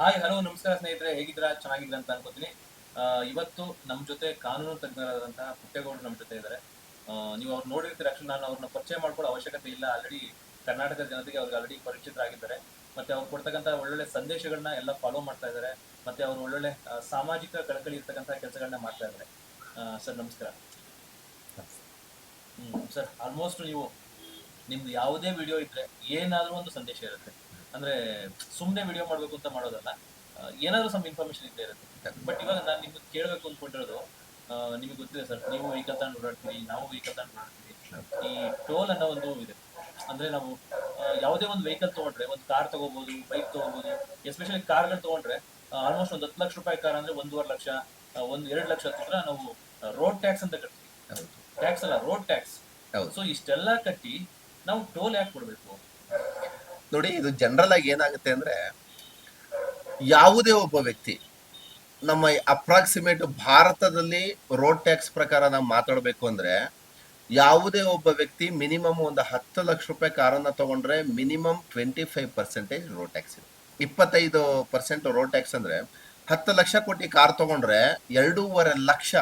Hi hello ನಮಸ್ಕಾರ ಸ್ನೇಹಿತರೆ, ಹೇಗಿದ್ದೀರಾ? ಚೆನ್ನಾಗಿದ್ರ ಅಂತ ಅನ್ಕೋತೀನಿ. ಇವತ್ತು ನಮ್ಮ ಜೊತೆ ಕಾನೂನು ತಜ್ಞರಾದಂತಹ ಪುಟ್ಟೇಗೌಡರು ನಮ್ಮ ಜೊತೆ ಇದ್ದಾರೆ. ನೀವು ಅವ್ರು ನೋಡಿರ್ತೀರ ಆಕ್ಚುಲಿ ನಾನು ಅವ್ರನ್ನ ಪರಿಚಯ ಮಾಡ್ಕೊಳ್ಳೋ ಅವಶ್ಯಕತೆ ಇಲ್ಲ. ಆಲ್ರೆಡಿ ಕರ್ನಾಟಕದ ಜನತೆಗೆ ಅವ್ರಿಗೆ ಆಲ್ರೆಡಿ ಪರಿಚಿತರಾಗಿದ್ದಾರೆ. ಮತ್ತೆ ಅವ್ರು ಕೊಡ್ತಕ್ಕಂಥ ಒಳ್ಳೊಳ್ಳೆ ಸಂದೇಶಗಳನ್ನ ಎಲ್ಲ ಫಾಲೋ ಮಾಡ್ತಾ ಇದ್ದಾರೆ. ಮತ್ತೆ ಅವ್ರು ಒಳ್ಳೊಳ್ಳೆ ಸಾಮಾಜಿಕ ಕಳಕಳಿ ಇರ್ತಕ್ಕಂಥ ಕೆಲಸಗಳನ್ನ ಮಾಡ್ತಾ ಇದ್ದಾರೆ. ಸರ್ ನಮಸ್ಕಾರ. ಸರ್ ಆಲ್ಮೋಸ್ಟ್ ನೀವು, ನಿಮ್ದು ಯಾವುದೇ ವಿಡಿಯೋ ಇದ್ರೆ ಏನಾದರೂ ಒಂದು ಸಂದೇಶ ಇರುತ್ತೆ. ಅಂದ್ರೆ ಸುಮ್ಮನೆ ವಿಡಿಯೋ ಮಾಡ್ಬೇಕು ಅಂತ ಮಾಡೋದಲ್ಲ ಏನಾದ್ರು ಸಮ್ ಇನ್ಫಾರ್ಮೇಶನ್ ಇದ್ದೇ ಇರುತ್ತೆ. ಬಟ್ ಇವಾಗ ನಾನು ನಿಮ್ಗೆ ಕೇಳಬೇಕು ಅಂದ್ಕೊಂಡಿರೋದು ನಿಮಗೆ ಗೊತ್ತಿದೆ ಸರ್ ನೀವು ವೆಹಿಕಲ್ ತಗೊಂಡು ಓಡಾಡ್ತೀವಿ ನಾವು ವೆಹಿಕಲ್ ತಗೊಂಡು ಓಡಾಡ್ತೀವಿ ಈ ಟೋಲ್ ಅನ್ನೋ ಒಂದು ಇದೆ ಅಂದ್ರೆ ನಾವು ಯಾವುದೇ ಒಂದು ವೆಹಿಕಲ್ ತಗೊಂಡ್ರೆ ಒಂದು ಕಾರ್ ತಗೋಬಹುದು ಬೈಕ್ ತಗೋಬಹುದು ಎಸ್ಪೆಷಲಿ ಕಾರ್ಗಳು ತಗೊಂಡ್ರೆ ಆಲ್ಮೋಸ್ಟ್ ಒಂದು ಹತ್ತು ಲಕ್ಷ ರೂಪಾಯಿ ಕಾರ್ ಅಂದ್ರೆ ಒಂದೂವರೆ ಲಕ್ಷ ಒಂದ್ ಎರಡು ಲಕ್ಷ ಹತ್ತಿರ ನಾವು ರೋಡ್ ಟ್ಯಾಕ್ಸ್ ಅಂತ ಕಟ್ತೀವಿ. ಟ್ಯಾಕ್ಸ್ ಅಲ್ಲ ರೋಡ್ ಟ್ಯಾಕ್ಸ್ ಸೊ ಇಷ್ಟೆಲ್ಲ ಕಟ್ಟಿ ನಾವು ಟೋಲ್ ಯಾಕೆ ಕೊಡ್ಬೇಕು? ನೋಡಿ, ಇದು ಜನರಲ್ ಆಗಿ ಏನಾಗುತ್ತೆ ಅಂದ್ರೆ, ಯಾವುದೇ ಒಬ್ಬ ವ್ಯಕ್ತಿ ನಮ್ಮ ಅಪ್ರಾಕ್ಸಿಮೇಟ್ ಭಾರತದಲ್ಲಿ ರೋಡ್ ಟ್ಯಾಕ್ಸ್ ಪ್ರಕಾರ ನಾವು ಮಾತಾಡಬೇಕು ಅಂದ್ರೆ, ಯಾವುದೇ ಒಬ್ಬ ವ್ಯಕ್ತಿ ಮಿನಿಮಮ್ ಒಂದು ಹತ್ತು ಲಕ್ಷ ರೂಪಾಯಿ ಕಾರನ್ನ ತಗೊಂಡ್ರೆ minimum twenty five percentage road tax ಇದೆ. ಇಪ್ಪತ್ತೈದು ಪರ್ಸೆಂಟ್ ರೋಡ್ ಟ್ಯಾಕ್ಸ್ ಅಂದ್ರೆ, ಹತ್ತು ಲಕ್ಷ ಕೋಟಿ ಕಾರ್ ತಗೊಂಡ್ರೆ ಎರಡೂವರೆ ಲಕ್ಷ,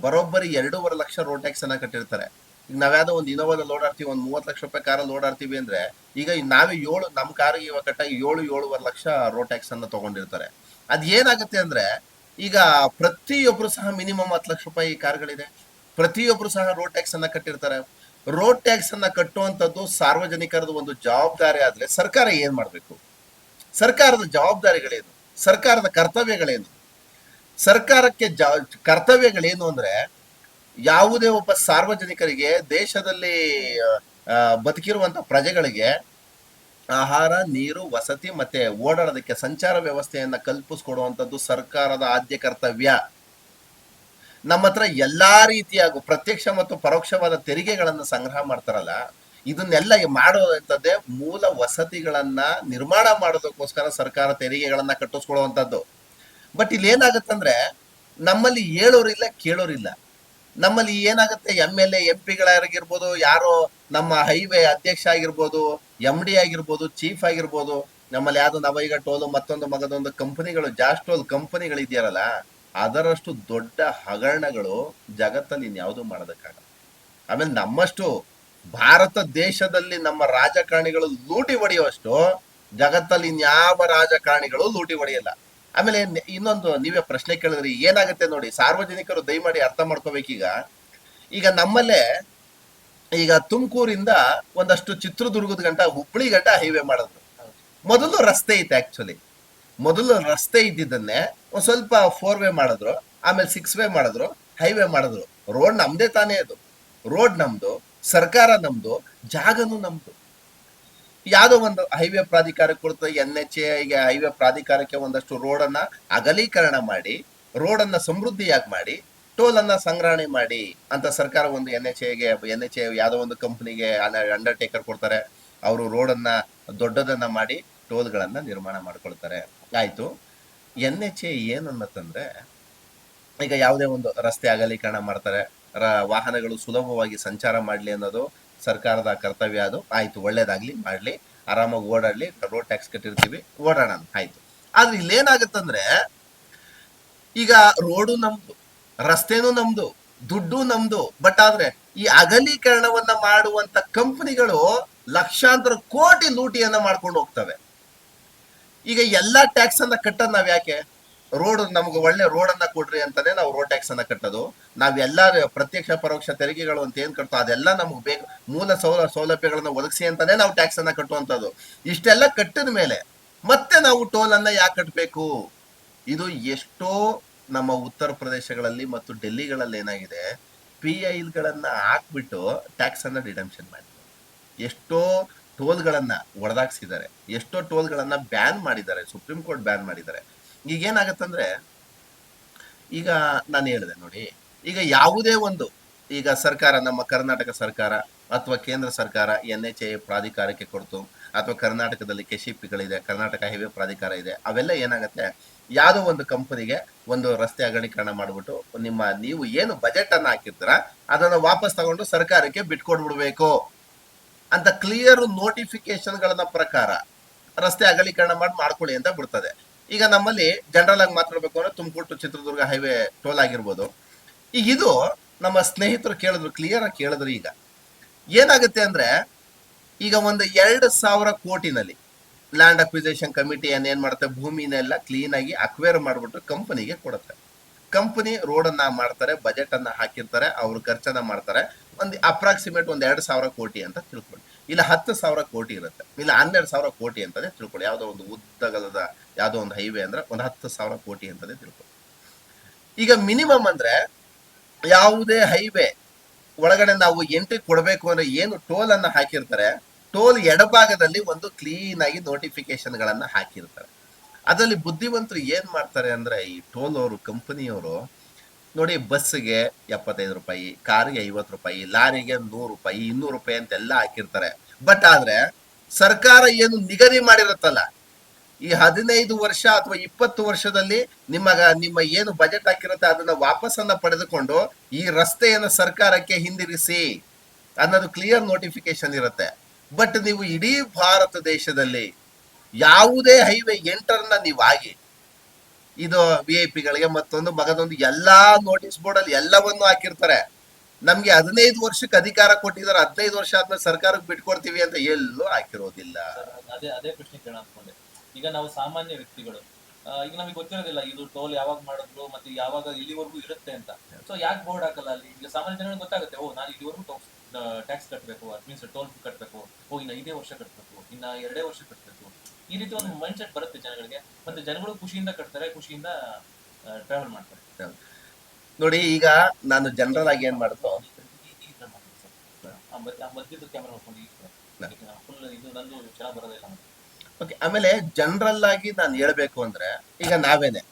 ಬರೋಬ್ಬರಿ ಎರಡೂವರೆ ಲಕ್ಷ ರೋಡ್ ಟ್ಯಾಕ್ಸ್ ಅನ್ನ ಕಟ್ಟಿರ್ತಾರೆ. ಈಗ ನಾವ್ಯಾವ್ದೋ ಒಂದು ಇನೋವಾದ ಲೋಡ್ ಆಡ್ತೀವಿ ಒಂದು ಮೂವತ್ತು ಲಕ್ಷ ರೂಪಾಯಿ ಕಾರಲ್ಲಿ ಆಡ್ತೀವಿ ಅಂದ್ರೆ, ಈಗ ನಾವೇ ಏಳು ನಮ್ಮ ಕಾರಿಗೆ ಇವಾಗ ಕಟ್ಟಾಗಿ ಏಳು, ಏಳುವರೆ ಲಕ್ಷ ರೋಡ್ ಟ್ಯಾಕ್ಸ್ ಅನ್ನ ತಗೊಂಡಿರ್ತಾರೆ. ಅದ್ ಏನಾಗುತ್ತೆ ಅಂದ್ರೆ, ಈಗ ಪ್ರತಿಯೊಬ್ರು ಸಹ ಮಿನಿಮಮ್ ಹತ್ತು ಲಕ್ಷ ರೂಪಾಯಿ ಕಾರ್ಗಳಿದೆ ಪ್ರತಿಯೊಬ್ರು ಸಹ ರೋಡ್ ಟ್ಯಾಕ್ಸ್ ಅನ್ನ ಕಟ್ಟಿರ್ತಾರೆ. ರೋಡ್ ಟ್ಯಾಕ್ಸ್ ಅನ್ನ ಕಟ್ಟುವಂಥದ್ದು ಸಾರ್ವಜನಿಕರದ ಒಂದು ಜವಾಬ್ದಾರಿ ಆದ್ರೆ ಸರ್ಕಾರ ಏನ್ ಮಾಡಬೇಕು? ಸರ್ಕಾರದ ಜವಾಬ್ದಾರಿಗಳೇನು? ಸರ್ಕಾರದ ಕರ್ತವ್ಯಗಳೇನು? ಸರ್ಕಾರಕ್ಕೆ ಜ, ಕರ್ತವ್ಯಗಳೇನು ಅಂದ್ರೆ ಯಾವುದೇ ಒಬ್ಬ ಸಾರ್ವಜನಿಕರಿಗೆ ದೇಶದಲ್ಲಿ ಬದುಕಿರುವಂತ ಪ್ರಜೆಗಳಿಗೆ ಆಹಾರ, ನೀರು, ವಸತಿ ಮತ್ತೆ ಓಡಾಡೋದಕ್ಕೆ ಸಂಚಾರ ವ್ಯವಸ್ಥೆಯನ್ನ ಕಲ್ಪಿಸ್ಕೊಡುವಂಥದ್ದು ಸರ್ಕಾರದ ಆದ್ಯ ಕರ್ತವ್ಯ. ನಮ್ಮ ಹತ್ರ ಎಲ್ಲಾ ರೀತಿಯಾಗೂ ಪ್ರತ್ಯಕ್ಷ ಮತ್ತು ಪರೋಕ್ಷವಾದ ತೆರಿಗೆಗಳನ್ನು ಸಂಗ್ರಹ ಮಾಡ್ತಾರಲ್ಲ, ಇದನ್ನೆಲ್ಲ ಮಾಡುವಂಥದ್ದೇ ಮೂಲ ವಸತಿಗಳನ್ನ ನಿರ್ಮಾಣ ಮಾಡೋದಕ್ಕೋಸ್ಕರ ಸರ್ಕಾರ ತೆರಿಗೆಗಳನ್ನ ಕಟ್ಟಿಸ್ಕೊಳ್ಳುವಂಥದ್ದು ಬಟ್ ಇಲ್ಲಿ ಏನಾಗುತ್ತಂದ್ರೆ ನಮ್ಮಲ್ಲಿ ಹೇಳೋರಿಲ್ಲ, ಕೇಳೋರಿಲ್ಲ. ನಮ್ಮಲ್ಲಿ ಏನಾಗುತ್ತೆ? ಎಂ ಎಲ್ ಎ ಎಂ ಪಿಗಳಾಗಿರ್ಬೋದು ಯಾರೋ ನಮ್ಮ ಹೈವೇ ಅಧ್ಯಕ್ಷ ಆಗಿರ್ಬೋದು ಎಂ ಡಿ ಆಗಿರ್ಬೋದು ಚೀಫ್ ಆಗಿರ್ಬೋದು, ನಮ್ಮಲ್ಲಿ ಯಾವ್ದು ನವೈಗ ಟೋಲು, ಮತ್ತೊಂದು ಮಗದೊಂದು ಕಂಪನಿಗಳು ಜಾಸ್ಟೋಲ್ ಟೋಲ್ ಕಂಪನಿಗಳು ಇದೆಯಲ್ಲ ಅದರಷ್ಟು ದೊಡ್ಡ ಹಗರಣಗಳು ಜಗತ್ತಲ್ಲಿ ಇನ್ಯಾವುದೂ ಮಾಡೋದಕ್ಕಾಗಲ್ಲ. ಆಮೇಲೆ ನಮ್ಮಷ್ಟು ಭಾರತ ದೇಶದಲ್ಲಿ ನಮ್ಮ ರಾಜಕಾರಣಿಗಳು ಲೂಟಿ ಹೊಡೆಯುವಷ್ಟು ಜಗತ್ತಲ್ಲಿ ಇನ್ಯಾವ ರಾಜಕಾರಣಿಗಳು ಲೂಟಿ ಹೊಡೆಯಲ್ಲ. ಆಮೇಲೆ ಇನ್ನೊಂದು ನೀವೇ ಪ್ರಶ್ನೆ ಕೇಳಿದ್ರಿ, ಏನಾಗುತ್ತೆ ನೋಡಿ, ಸಾರ್ವಜನಿಕರು ದಯಮಾಡಿ ಅರ್ಥ ಮಾಡ್ಕೋಬೇಕೀಗ. ಈಗ ನಮ್ಮಲ್ಲೇ ಈಗ ತುಮಕೂರಿಂದ ಒಂದಷ್ಟು ಚಿತ್ರದುರ್ಗದ ಗಂಟ, ಹುಬ್ಳಿ ಗಂಟ ಹೈವೇ ಮಾಡಿದ್ರು ಮೊದಲು ರಸ್ತೆ ಇತ್ತು ಆಕ್ಚುಲಿ ಮೊದಲು ರಸ್ತೆ ಇದ್ದಿದ್ದನ್ನೇ ಒಂದ್ ಸ್ವಲ್ಪ ಫೋರ್ ವೇ ಮಾಡಿದ್ರು, ಆಮೇಲೆ ಸಿಕ್ಸ್ ವೇ ಮಾಡಿದ್ರು, ಹೈವೇ ಮಾಡಿದ್ರು. ರೋಡ್ ನಮ್ದೇ ತಾನೇ ಅದು. ರೋಡ್ ನಮ್ದು, ಸರ್ಕಾರ ನಮ್ದು, ಜಾಗನೂ ನಮ್ದು. ಯಾವ್ದೋ ಒಂದು ಹೈವೇ ಪ್ರಾಧಿಕಾರಕ್ಕೆ ಕೊಡ್ತದೆ ಎನ್ ಎಚ್ ಎಗೆ ಹೈವೇ ಪ್ರಾಧಿಕಾರಕ್ಕೆ ಒಂದಷ್ಟು ರೋಡನ್ನ ಅಗಲೀಕರಣ ಮಾಡಿ ರೋಡನ್ನ ಸಮೃದ್ಧಿಯಾಗಿ ಮಾಡಿ ಟೋಲ್ ಅನ್ನ ಸಂಗ್ರಹಣೆ ಮಾಡಿ ಅಂತ ಸರ್ಕಾರ ಒಂದು ಎನ್ ಎಚ್ ಎಗೆ ಎನ್ ಎಚ್ ಎ ಯಾವುದೋ ಒಂದು ಕಂಪ್ನಿಗೆ ಅಂಡರ್ಟೇಕರ್ ಕೊಡ್ತಾರೆ. ಅವರು ರೋಡನ್ನ ದೊಡ್ಡದನ್ನ ಮಾಡಿ ಟೋಲ್ಗಳನ್ನ ನಿರ್ಮಾಣ ಮಾಡ್ಕೊಳ್ತಾರೆ. ಆಯ್ತು. ಎನ್ ಎಚ್ ಎ ಏನನ್ನತ್ತಂದ್ರೆ ಈಗ ಯಾವುದೇ ಒಂದು ರಸ್ತೆ ಅಗಲೀಕರಣ ಮಾಡ್ತಾರೆ. ವಾಹನಗಳು ಸುಲಭವಾಗಿ ಸಂಚಾರ ಮಾಡಲಿ ಅನ್ನೋದು ಸರ್ಕಾರದ ಕರ್ತವ್ಯ ಅದು. ಆಯ್ತು, ಒಳ್ಳೇದಾಗ್ಲಿ, ಮಾಡ್ಲಿ. ಆರಾಮಾಗಿ ಓಡಾಡ್ಲಿ ರೋಡ್ ಟ್ಯಾಕ್ಸ್ ಕಟ್ಟಿರ್ತೀವಿ, ಓಡಾಡೋಣ ಆಯ್ತು. ಆದ್ರೆ ಇಲ್ಲೇನಾಗತ್ತಂದ್ರೆ, ಈಗ ರೋಡು ನಮ್ದು, ರಸ್ತೆನೂ ನಮ್ದು, ದುಡ್ಡು ನಮ್ದು. ಬಟ್ ಆದ್ರೆ ಈ ಅಗಲೀಕರಣವನ್ನ ಮಾಡುವಂತ ಕಂಪನಿಗಳು ಲಕ್ಷಾಂತರ ಕೋಟಿ ಲೂಟಿಯನ್ನ ಮಾಡ್ಕೊಂಡು ಹೋಗ್ತವೆ. ಈಗ ಎಲ್ಲಾ ಟ್ಯಾಕ್ಸ್ ಅನ್ನ ಕಟ್ಟದ್ ನಾವ್ ಯಾಕೆ ರೋಡ್ ನಮ್ಗೆ ಒಳ್ಳೆ ರೋಡ್ ಅನ್ನ ಕೊಡ್ರಿ ಅಂತಾನೆ ನಾವು ರೋಡ್ ಟ್ಯಾಕ್ಸ್ ಅನ್ನ ಕಟ್ಟೋದು. ನಾವೆಲ್ಲ ಪ್ರತ್ಯಕ್ಷ ಪರೋಕ್ಷ ತೆರಿಗೆಗಳು ಅಂತ ಏನ್ ಕಟ್ತೋ ಅದೆಲ್ಲ ನಮ್ಗೆ ಬೇಕು, ಮೂಲ ಸೌಲ, ಸೌಲಭ್ಯಗಳನ್ನ ಒದಗಿಸಿ ಅಂತಾನೆ ನಾವು ಟ್ಯಾಕ್ಸ್ ಅನ್ನ ಕಟ್ಟುವಂಥದ್ದು. ಇಷ್ಟೆಲ್ಲ ಕಟ್ಟಿದ ಮೇಲೆ ಮತ್ತೆ ನಾವು ಟೋಲ್ ಅನ್ನ ಯಾಕೆ ಕಟ್ಟಬೇಕು ಇದು ಎಷ್ಟೋ ನಮ್ಮ ಉತ್ತರ ಪ್ರದೇಶಗಳಲ್ಲಿ ಮತ್ತು ಡೆಲ್ಲಿಗಳಲ್ಲಿ ಏನಾಗಿದೆ ಪಿ ಐಲ್ಗಳನ್ನ ಹಾಕ್ಬಿಟ್ಟು ಟ್ಯಾಕ್ಸ್ ಅನ್ನ ಡಿಡಮ್ಷನ್ ಮಾಡಿದ್ರು. ಎಷ್ಟೋ ಟೋಲ್ಗಳನ್ನ ಒಡೆದಾಕ್ಸಿದ್ದಾರೆ ಎಷ್ಟೋ ಟೋಲ್ಗಳನ್ನ ಬ್ಯಾನ್ ಮಾಡಿದ್ದಾರೆ ಸುಪ್ರೀಂ ಕೋರ್ಟ್ ಬ್ಯಾನ್ ಮಾಡಿದ್ದಾರೆ. ಈಗ ಏನಾಗತ್ತಂದ್ರೆ, ಈಗ ನಾನು ಹೇಳಿದೆ ನೋಡಿ, ಈಗ ಯಾವುದೇ ಒಂದು, ಈಗ ಸರ್ಕಾರ, ನಮ್ಮ ಕರ್ನಾಟಕ ಸರ್ಕಾರ ಅಥವಾ ಕೇಂದ್ರ ಸರ್ಕಾರ ಎನ್ ಎಚ್ ಎ ಪ್ರಾಧಿಕಾರಕ್ಕೆ ಕೊಡ್ತು, ಅಥವಾ ಕರ್ನಾಟಕದಲ್ಲಿ ಕೆಶಿಪಿಗಳಿದೆ ಕರ್ನಾಟಕ ಹೈವೇ ಪ್ರಾಧಿಕಾರ ಇದೆ, ಅವೆಲ್ಲ ಏನಾಗುತ್ತೆ, ಯಾವುದೋ ಒಂದು ಕಂಪನಿಗೆ ಒಂದು ರಸ್ತೆ ಅಗಲೀಕರಣ ಮಾಡಿಬಿಟ್ಟು ನಿಮ್ಮ ನೀವು ಏನು ಬಜೆಟ್ ಅನ್ನ ಹಾಕಿರ್ತೀರ, ಅದನ್ನ ವಾಪಸ್ ತಗೊಂಡು ಸರ್ಕಾರಕ್ಕೆ ಬಿಟ್ಕೊಡ್ಬಿಡ್ಬೇಕು ಅಂತ ಕ್ಲಿಯರ್ ನೋಟಿಫಿಕೇಶನ್ಗಳನ್ನ ಪ್ರಕಾರ ರಸ್ತೆ ಅಗಲೀಕರಣ ಮಾಡಿ ಮಾಡ್ಕೊಳ್ಳಿ ಅಂತ ಬಿಡ್ತದೆ. ಈಗ ನಮ್ಮಲ್ಲಿ ಜನರಲ್ ಆಗಿ ಮಾತಾಡ್ಬೇಕು ಅಂದ್ರೆ ತುಮಕೂರು ಚಿತ್ರದುರ್ಗ ಹೈವೇ ಟೋಲ್ ಆಗಿರ್ಬೋದು. ಈಗ ಇದು ನಮ್ಮ ಸ್ನೇಹಿತರು ಕೇಳಿದ್ರು ಕ್ಲಿಯರ್ ಆಗಿ ಕೇಳಿದ್ರು ಈಗ. ಏನಾಗುತ್ತೆ ಅಂದ್ರೆ, ಈಗ ಒಂದು ಎರಡು ಸಾವಿರ ಕೋಟಿನಲ್ಲಿ ಲ್ಯಾಂಡ್ ಅಕ್ವಿಸೇಷನ್ ಕಮಿಟಿ ಏನ್ ಮಾಡುತ್ತೆ, ಭೂಮಿನೆಲ್ಲ ಕ್ಲೀನ್ ಆಗಿ ಅಕ್ವೇರ್ ಮಾಡ್ಬಿಟ್ಟು ಕಂಪನಿಗೆ ಕೊಡುತ್ತೆ. ಕಂಪನಿ ರೋಡ್ ಅನ್ನ ಮಾಡ್ತಾರೆ ಬಜೆಟ್ ಅನ್ನ ಹಾಕಿರ್ತಾರೆ, ಅವ್ರು ಖರ್ಚನ್ನ ಮಾಡ್ತಾರೆ. ಒಂದು ಅಪ್ರಾಕ್ಸಿಮೇಟ್ ಒಂದ್ ಎರಡು ಸಾವಿರ ಕೋಟಿ ಅಂತ ತಿಳ್ಕೊಳ್ಳಿ ಇಲ್ಲ ಹತ್ತು ಸಾವಿರ ಕೋಟಿ ಇರುತ್ತೆ. ಇಲ್ಲ ಹನ್ನೆರಡು ಸಾವಿರ ಕೋಟಿ ಅಂತಲೇ ತಿಳ್ಕೊಳ್ಳಿ. ಯಾವುದೋ ಒಂದು ಉದ್ದಗಲದ ಯಾವುದೋ ಒಂದು ಹೈವೇ ಅಂದ್ರೆ ಒಂದು ಹತ್ತು ಸಾವಿರ ಕೋಟಿ ಅಂತಲೇ ತಿಳ್ಕೊಳ್ಳಿ. ಈಗ ಮಿನಿಮಮ್ ಅಂದ್ರೆ ಯಾವುದೇ ಹೈವೇ ಒಳಗಡೆ ನಾವು ಎಂಟ್ರಿ ಕೊಡಬೇಕು ಅಂದ್ರೆ ಏನು ಟೋಲ್ ಅನ್ನ ಹಾಕಿರ್ತಾರೆ? ಟೋಲ್ ಎಡಭಾಗದಲ್ಲಿ ಒಂದು ಕ್ಲೀನ್ ಆಗಿ ನೋಟಿಫಿಕೇಶನ್ ಗಳನ್ನ ಹಾಕಿರ್ತಾರೆ. ಅದರಲ್ಲಿ ಬುದ್ಧಿವಂತರು ಏನ್ ಮಾಡ್ತಾರೆ ಅಂದ್ರೆ ಈ ಟೋಲ್ ಅವರು ಕಂಪನಿಯವರು ನೋಡಿ ಬಸ್ಗೆ ಎಪ್ಪತ್ತೈದು ರೂಪಾಯಿ, ಕಾರಿಗೆ ಐವತ್ತು ರೂಪಾಯಿ, ಲಾರಿಗೆ ನೂರು ರೂಪಾಯಿ, ಇನ್ನೂರು ರೂಪಾಯಿ ಅಂತೆಲ್ಲ ಹಾಕಿರ್ತಾರೆ. ಬಟ್ ಆದ್ರೆ ಸರ್ಕಾರ ಏನು ನಿಗದಿ ಮಾಡಿರುತ್ತಲ್ಲ, ಈ ಹದಿನೈದು ವರ್ಷ ಅಥವಾ ಇಪ್ಪತ್ತು ವರ್ಷದಲ್ಲಿ ನಿಮಗ, ನಿಮ್ಮ ಏನು ಬಜೆಟ್ ಹಾಕಿರುತ್ತೆ ಅದನ್ನ ವಾಪಸ್ಸನ್ನ ಪಡೆದುಕೊಂಡು ಈ ರಸ್ತೆಯನ್ನು ಸರ್ಕಾರಕ್ಕೆ ಹಿಂದಿರಿಸಿ ಅನ್ನೋದು ಕ್ಲಿಯರ್ ನೋಟಿಫಿಕೇಶನ್ ಇರುತ್ತೆ. ಬಟ್ ನೀವು ಇಡೀ ಭಾರತ ದೇಶದಲ್ಲಿ ಯಾವುದೇ ಹೈವೇ ಎಂಟರ್ನ ನೀವಾಗಿ ಇದು ವಿ ಐ ಪಿಗಳಿಗೆ ಮತ್ತೊಂದು ಮಗದೊಂದು ಎಲ್ಲಾ ನೋಟಿಸ್ ಬೋರ್ಡ್ ಅಲ್ಲಿ ಎಲ್ಲವನ್ನು ಹಾಕಿರ್ತಾರೆ. ನಮ್ಗೆ ಹದಿನೈದು ವರ್ಷಕ್ಕೆ ಅಧಿಕಾರ ಕೊಟ್ಟಿದ್ದಾರೆ, ಹದಿನೈದು ವರ್ಷ ಆದ್ಮೇಲೆ ಸರ್ಕಾರಕ್ಕೆ ಬಿಟ್ಕೊಡ್ತೀವಿ ಅಂತ ಎಲ್ಲೂ ಹಾಕಿರೋದಿಲ್ಲ. ಅದೇ ಅದೇ ಪ್ರಶ್ನೆ ಕೇಳ ಅನ್ಕೊಂಡೆ. ಈಗ ನಾವು ಸಾಮಾನ್ಯ ವ್ಯಕ್ತಿಗಳು ಈಗ ನಮಗೆ ಗೊತ್ತಿರೋದಿಲ್ಲ, ಇದು ಟೋಲ್ ಯಾವಾಗ ಮಾಡಿದ್ರು, ಮತ್ತೆ ಯಾವಾಗ ಇಲ್ಲಿವರೆಗೂ ಇರುತ್ತೆ ಅಂತ. ಸೊ ಯಾಕೆ ಬೋರ್ಡ್ ಹಾಕಲ್ಲ ಅಲ್ಲಿ? ಈಗ ಸಾಮಾನ್ಯ ಜನಗಳಿಗೆ ಗೊತ್ತಾಗುತ್ತೆ, ಓ, ನಾನು ಇಲ್ಲಿವರೆಗೂ ಟ್ಯಾಕ್ಸ್ ಕಟ್ಟಬೇಕು ಅಟ್ ಮೀನ್ಸ್ ಟೋಲ್ ಕಟ್ಟಬೇಕು ಓ ಇನ್ನು ಐದೇ ವರ್ಷ ಕಟ್ಟಬೇಕು ಇನ್ನ ಎರಡೇ ವರ್ಷ ಕಟ್ಟಬೇಕು ಈ ರೀತಿ ಒಂದು ಮೈಂಡ್ ಸೆಟ್ ಬರುತ್ತೆ ಜನಗಳಿಗೆ. ಮತ್ತೆ ಜನಗಳು ಖುಷಿಯಿಂದ ಕಟ್ತಾರೆ ಖುಷಿಯಿಂದ ಟ್ರಾವೆಲ್ ಮಾಡ್ತಾರೆ. ನೋಡಿ ಈಗ ನಾನು ಜನರಲ್ ಆಗಿ ಏನ್ ಮಾಡ್ತೋ ಓಕೆ ಆಮೇಲೆ ಜನರಲ್ ಆಗಿ ನಾನು ಹೇಳ್ಬೇಕು ಅಂದ್ರೆ ಈಗ ನಾವೇನೆ.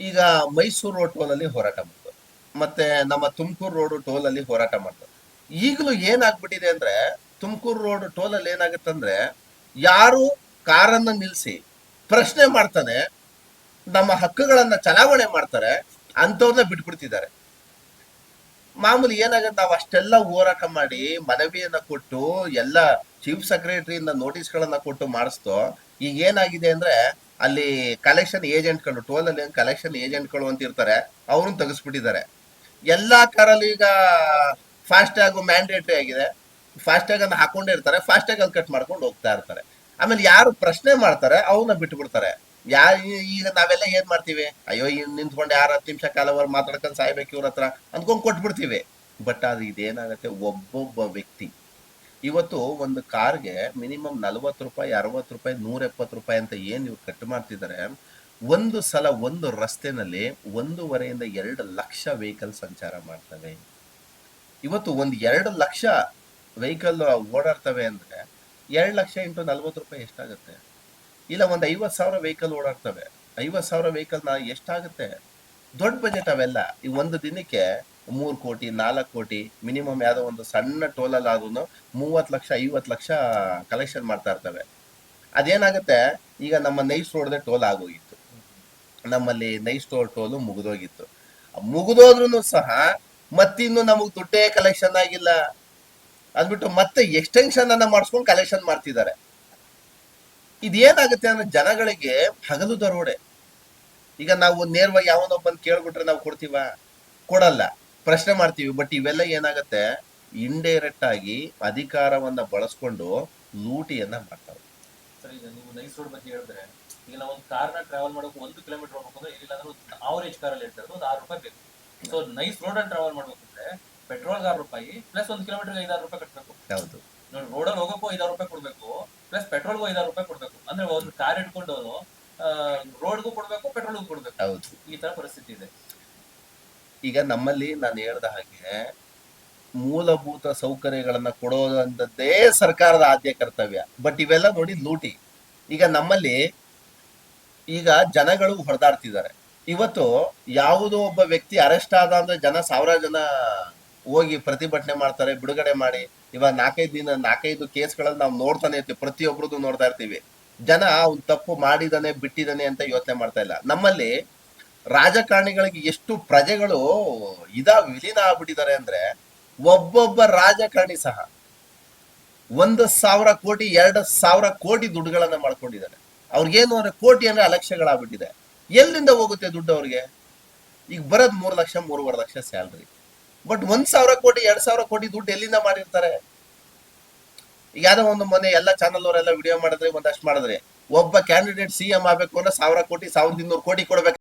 ಈಗ ಮೈಸೂರು ರೋಡ್ ಟೋಲ್ ಅಲ್ಲಿ ಹೋರಾಟ ಮಾಡ್ತು ಮತ್ತೆ ನಮ್ಮ ತುಮಕೂರು ರೋಡ್ ಟೋಲ್ ಅಲ್ಲಿ ಹೋರಾಟ ಮಾಡ್ತು ಈಗಲೂ ಏನಾಗ್ಬಿಟ್ಟಿದೆ ಅಂದ್ರೆ ತುಮಕೂರು ರೋಡ್ ಟೋಲ್ ಅಲ್ಲಿ ಏನಾಗುತ್ತಂದ್ರೆ ಯಾರು ಕಾರನ್ನ ನಿಲ್ಸಿ ಪ್ರಶ್ನೆ ಮಾಡ್ತಾನೆ, ನಮ್ಮ ಹಕ್ಕುಗಳನ್ನ ಚಲಾವಣೆ ಮಾಡ್ತಾರೆ ಅಂಥವ್ರನ್ನ ಬಿಟ್ಬಿಡ್ತಿದ್ದಾರೆ. ಮಾಮೂಲಿ ಏನಾಗುತ್ತೆ, ನಾವು ಅಷ್ಟೆಲ್ಲ ಹೋರಾಟ ಮಾಡಿ ಮನವಿಯನ್ನ ಕೊಟ್ಟು, ಎಲ್ಲ ಚೀಫ್ ಸೆಕ್ರೆಟರಿಯಿಂದ ನೋಟಿಸ್ಗಳನ್ನ ಕೊಟ್ಟು ಮಾಡಿಸ್ತೋ, ಈಗ ಏನಾಗಿದೆ ಅಂದ್ರೆ ಅಲ್ಲಿ ಕಲೆಕ್ಷನ್ ಏಜೆಂಟ್ಗಳು ಟೋಲ್ ಅಲ್ಲಿ ಕಲೆಕ್ಷನ್ ಏಜೆಂಟ್ಗಳು ಅಂತ ಇರ್ತಾರೆ, ಅವ್ರನ್ನ ತೆಗೆಸ್ಬಿಟ್ಟಿದ್ದಾರೆ. ಎಲ್ಲಾ ಕಾರಲ್ಲಿ ಈಗ ಫಾಸ್ಟ್ ಟ್ಯಾಗ್ ಮ್ಯಾಂಡೇಟರಿ ಆಗಿದೆ. ಫಾಸ್ಟ್ ಟ್ಯಾಗ್ ಅನ್ನ ಹಾಕೊಂಡಿರ್ತಾರೆ. ಫಾಸ್ಟ್ ಟ್ಯಾಗ್ ಅಲ್ಲಿ ಕಟ್ ಮಾಡ್ಕೊಂಡು ಹೋಗ್ತಾ ಇರ್ತಾರೆ. ಆಮೇಲೆ ಯಾರು ಪ್ರಶ್ನೆ ಮಾಡ್ತಾರೆ ಅವನ್ನ ಬಿಟ್ಟು ಬಿಡ್ತಾರೆ ಯಾ ಈಗ ನಾವೆಲ್ಲ ಏನ್ ಮಾಡ್ತೀವಿ? ಅಯ್ಯೋ ಇನ್ ನಿಂತ್ಕೊಂಡು ಯಾರು ಹತ್ತು ನಿಮಿಷ ಕಾಲವರ್ ಮಾತಾಡ್ಕೊಂಡು ಸಾಯ್ಬೇಕು ಇವ್ರ ಹತ್ರ ಅಂದ್ಕೊಂಡು ಕೊಟ್ಬಿಡ್ತೀವಿ. ಬಟ್ ಅದು ಇದೇನಾಗುತ್ತೆ? ಒಬ್ಬೊಬ್ಬ ವ್ಯಕ್ತಿ. ಇವತ್ತು ಒಂದು ಕಾರ್ಗೆ ಮಿನಿಮಮ್ ನಲ್ವತ್ತು ರೂಪಾಯಿ, ಅರವತ್ತು ರೂಪಾಯಿ, ನೂರ ಎಪ್ಪತ್ತು ರೂಪಾಯಿ ಅಂತ ಏನ್ ಇವ್ರು ಕಟ್ ಮಾಡ್ತಿದ್ದಾರೆ? ಒಂದು ಸಲ ಒಂದು ರಸ್ತೆನಲ್ಲಿ ಒಂದೂವರೆಯಿಂದ ಎರಡು ಲಕ್ಷ ವೆಹಿಕಲ್ ಸಂಚಾರ ಮಾಡ್ತವೆ. ಇವತ್ತು ಒಂದು ಎರಡು ಲಕ್ಷ ವೆಹಿಕಲ್ ಓಡಾಡ್ತವೆ ಅಂದ್ರೆ ಎರಡು ಲಕ್ಷ ಇಂಟು ನಲ್ವತ್ತು ರೂಪಾಯಿ ಎಷ್ಟಾಗುತ್ತೆ? ಇಲ್ಲ ಒಂದು ಐವತ್ತು ಸಾವಿರ ವೆಹಿಕಲ್ ಓಡಾಡ್ತವೆ. ಐವತ್ತು ಸಾವಿರ ವೆಹಿಕಲ್ನ ಎಷ್ಟಾಗುತ್ತೆ? ದೊಡ್ಡ ಬಜೆಟ್ ಅವೆಲ್ಲ. ಈ ಒಂದು ದಿನಕ್ಕೆ ಮೂರು ಕೋಟಿ, ನಾಲ್ಕು ಕೋಟಿ ಮಿನಿಮಮ್ ಯಾವುದೋ ಒಂದು ಸಣ್ಣ ಟೋಲಲ್ಲಿ ಆದ್ರೂ ಮೂವತ್ತು ಲಕ್ಷ, ಐವತ್ತು ಲಕ್ಷ ಕಲೆಕ್ಷನ್ ಮಾಡ್ತಾ ಇರ್ತವೆ. ಅದೇನಾಗುತ್ತೆ? ಈಗ ನಮ್ಮ ನೈಸ್ ರೋಡ್ದೆ ಟೋಲ್ ಆಗೋಗಿತ್ತು. ನಮ್ಮಲ್ಲಿ ನೈಸ್ ಟೋಲ್ ಟೋಲು ಮುಗಿದೋಗಿತ್ತು. ಮುಗಿದೋದ್ರೂ ಸಹ ಮತ್ತಿನ್ನು ನಮಗೆ ದುಡ್ಡೇ ಕಲೆಕ್ಷನ್ ಆಗಿಲ್ಲ. ಅಂದ್ಬಿಟ್ಟು ಮತ್ತೆ ಎಕ್ಸ್ಟೆನ್ಷನ್ ಅನ್ನ ಮಾಡಿಸ್ಕೊಂಡು ಕಲೆಕ್ಷನ್ ಮಾಡ್ತಿದ್ದಾರೆ. ಇದೇನಾಗುತ್ತೆ ಅಂದ್ರೆ ಜನಗಳಿಗೆ ಹಗಲು ದರೋಡೆ. ಈಗ ನಾವು ನೇರವಾಗಿ ಯಾವನೊಬ್ಬನ್ ಕೇಳ್ಬಿಟ್ರೆ ನಾವು ಕೊಡ್ತೀವ? ಕೊಡಲ್ಲ. ಪ್ರಶ್ನೆ ಮಾಡ್ತೀವಿ, ಬಟ್ ಇವೆಲ್ಲ ಏನಾಗುತ್ತೆ? ಇಂಡೈರೆಕ್ಟ್ ಆಗಿ ಅಧಿಕಾರವನ್ನ ಬಳಸ್ಕೊಂಡು ಲೂಟಿಯನ್ನ ಮಾಡ್ತಾರೆ ಸರ್, ಈಗ ನೀವು ಹೇಳಿದ್ರೆ, ಈಗ ನಾವು ಒಂದು ನ ಟ್ರಾವೆಲ್ ಮಾಡೋಕೆ ಒಂದು ಕಿಲೋಮೀಟರ್ ಹೋಗ್ಬೇಕು ಅಂದ್ರೆ ಇಲ್ಲಾಂದ್ರೆ ಒಂದು ಅವರೇಜ್ ಕಾರಲ್ಲಿ ಹೇಳ್ತಾರೆ ಒಂದು ಆರು ರೂಪಾಯಿ ಬೇಕು. ಸೊ ನೈಸ್ ರೋಡ್ ಅಲ್ಲಿ ಟ್ರಾವೆಲ್ ಮಾಡ್ಬೇಕಂದ್ರೆ ಪೆಟ್ರೋಲ್ ಆರು ರೂಪಾಯಿ ಪ್ಲಸ್ ಒಂದು ಕಿಲೋಮೀಟರ್ ಐದಾರು ರೂಪಾಯಿ ಕಟ್ಬೇಕು. ಹೌದು. ನೋಡಿ ರೋಡಲ್ಲಿ ಹೋಗೋಕ್ಕೂ ಐದಾರು ರೂಪಾಯಿ ಕೊಡ್ಬೇಕು ಪ್ಲಸ್ ಪೆಟ್ರೋಲ್ಗೂ ಐದಾರು ರೂಪಾಯಿ ಕೊಡ್ಬೇಕು. ಅಂದ್ರೆ ಒಂದು ಕಾರ್ ಇಟ್ಕೊಂಡವನು ರೋಡ್ಗೂ ಕೊಡ್ಬೇಕು ಪೆಟ್ರೋಲ್ಗೂ ಕೊಡ್ಬೇಕು. ಹೌದು. ಈ ತರ ಪರಿಸ್ಥಿತಿ ಇದೆ. ಈಗ ನಮ್ಮಲ್ಲಿ ನಾನು ಹೇಳ್ದ ಹಾಗೆ ಮೂಲಭೂತ ಸೌಕರ್ಯಗಳನ್ನ ಕೊಡೋದಂಥದ್ದೇ ಸರ್ಕಾರದ ಆದ್ಯ ಕರ್ತವ್ಯ. ಬಟ್ ಇವೆಲ್ಲ ನೋಡಿ ಲೂಟಿ. ಈಗ ನಮ್ಮಲ್ಲಿ ಈಗ ಜನಗಳು ಹೊಡೆದಾಡ್ತಿದ್ದಾರೆ. ಇವತ್ತು ಯಾವುದೋ ಒಬ್ಬ ವ್ಯಕ್ತಿ ಅರೆಸ್ಟ್ ಆದ ಅಂದ್ರೆ ಜನ ಸಾವಿರ ಜನ ಹೋಗಿ ಪ್ರತಿಭಟನೆ ಮಾಡ್ತಾರೆ, ಬಿಡುಗಡೆ ಮಾಡಿ. ಇವಾಗ ನಾಲ್ಕೈದು ದಿನ, ನಾಲ್ಕೈದು ಕೇಸ್ಗಳಲ್ಲಿ ನಾವು ನೋಡ್ತಾನೆ ಇರ್ತೀವಿ ಪ್ರತಿಯೊಬ್ಬರದ್ದು ನೋಡ್ತಾ ಇರ್ತೀವಿ. ಜನ ಅವ್ನು ತಪ್ಪು ಮಾಡಿದಾನೆ ಬಿಟ್ಟಿದ್ದಾನೆ ಅಂತ ಯೋಚನೆ ಮಾಡ್ತಾ ಇಲ್ಲ. ನಮ್ಮಲ್ಲಿ ರಾಜಕಾರಣಿಗಳಿಗೆ ಎಷ್ಟು ಪ್ರಜೆಗಳು ಇದ ವಿಲೀನ ಆಗ್ಬಿಟ್ಟಿದ್ದಾರೆ ಅಂದ್ರೆ ಒಬ್ಬೊಬ್ಬ ರಾಜಕಾರಣಿ ಸಹ ಒಂದು ಸಾವಿರ ಕೋಟಿ, ಎರಡು ಸಾವಿರ ಕೋಟಿ ದುಡ್ಡುಗಳನ್ನ ಮಾಡ್ಕೊಂಡಿದ್ದಾರೆ. ಅವ್ರಿಗೇನು ಅಂದ್ರೆ ಕೋಟಿ ಅಂದ್ರೆ ಅಲಕ್ಷ್ಯಗಳಾಗ್ಬಿಟ್ಟಿದೆ. ಎಲ್ಲಿಂದ ಹೋಗುತ್ತೆ ದುಡ್ಡು ಅವ್ರಿಗೆ? ಈಗ ಬರೋದ್ ಮೂರು ಲಕ್ಷ, ಮೂರುವರೆ ಲಕ್ಷ ಸ್ಯಾಲ್ರಿ. ಬಟ್ ಒಂದ್ ಸಾವಿರ ಕೋಟಿ, ಎರಡ್ ಸಾವಿರ ಕೋಟಿ ದುಡ್ಡು ಎಲ್ಲಿಂದ ಮಾಡಿರ್ತಾರೆ? ಈಗ ಯಾವ್ದೋ ಒಂದು ಮೊನ್ನೆ ಎಲ್ಲ ಚಾನಲ್ ಅವರೆಲ್ಲ ವಿಡಿಯೋ ಮಾಡಿದ್ರೆ ಒಂದಷ್ಟು ಮಾಡಿದ್ರೆ, ಒಬ್ಬ ಕ್ಯಾಂಡಿಡೇಟ್ ಸಿ ಎಂ ಆಗ್ಬೇಕು ಅಂದ್ರೆ ಸಾವಿರ ಕೋಟಿ, ಸಾವಿರದ ಇನ್ನೂರು ಕೋಟಿ ಕೊಡ್ಬೇಕು.